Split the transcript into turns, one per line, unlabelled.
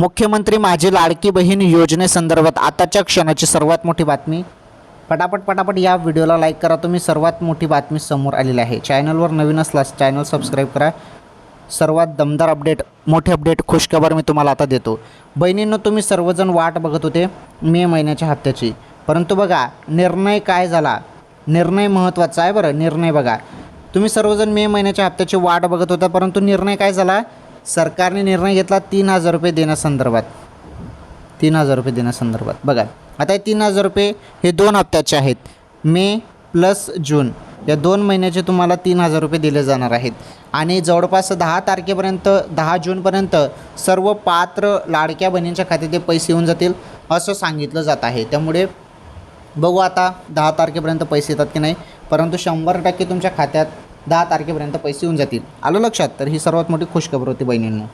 मुख्यमंत्री माझी लाडकी बहीण योजनेसंदर्भात आताच्या क्षणाची सर्वात मोठी बातमी. पटापट पटापट या व्हिडिओला लाईक करा. तुम्ही सर्वात मोठी बातमी समोर आलेली आहे. चॅनलवर नवीन असल्यास चॅनल सबस्क्राईब करा. सर्वात दमदार अपडेट मोठे अपडेट खुशखबर मी तुम्हाला आता देतो. बहिणींनो तुम्ही सर्वजण वाट बघत होते मे महिन्याच्या हप्त्याची. परंतु बघा निर्णय काय झाला? निर्णय महत्त्वाचा आहे बरं निर्णय बघा. तुम्ही सर्वजण मे महिन्याच्या हप्त्याची वाट बघत होता परंतु निर्णय काय झाला? सरकारने निर्णय घेतला तीन हजार रुपये देण्यासंदर्भात तीन हजार रुपये देण्यासंदर्भात बघा आता हे तीन हजार रुपये हे दोन हप्त्याचे आहेत. May plus June. या दोन महिन्याचे तुम्हाला तीन हजार रुपये दिले जाणार आहेत. आणि जवळपास दहा तारखेपर्यंत दहा जूनपर्यंत सर्व पात्र लाडक्या बहिणींच्या खात्यात ते पैसे येऊन जातील असं सांगितलं जात आहे. त्यामुळे बघू आता दहा तारखेपर्यंत पैसे येतात की नाही. परंतु शंभर टक्के तुमच्या खात्यात दहा तारखेपर्यंत पैसे येऊन जातील. आलं लक्षात? तर ही सर्वात मोठी खुशखबर होती बहिणींनो.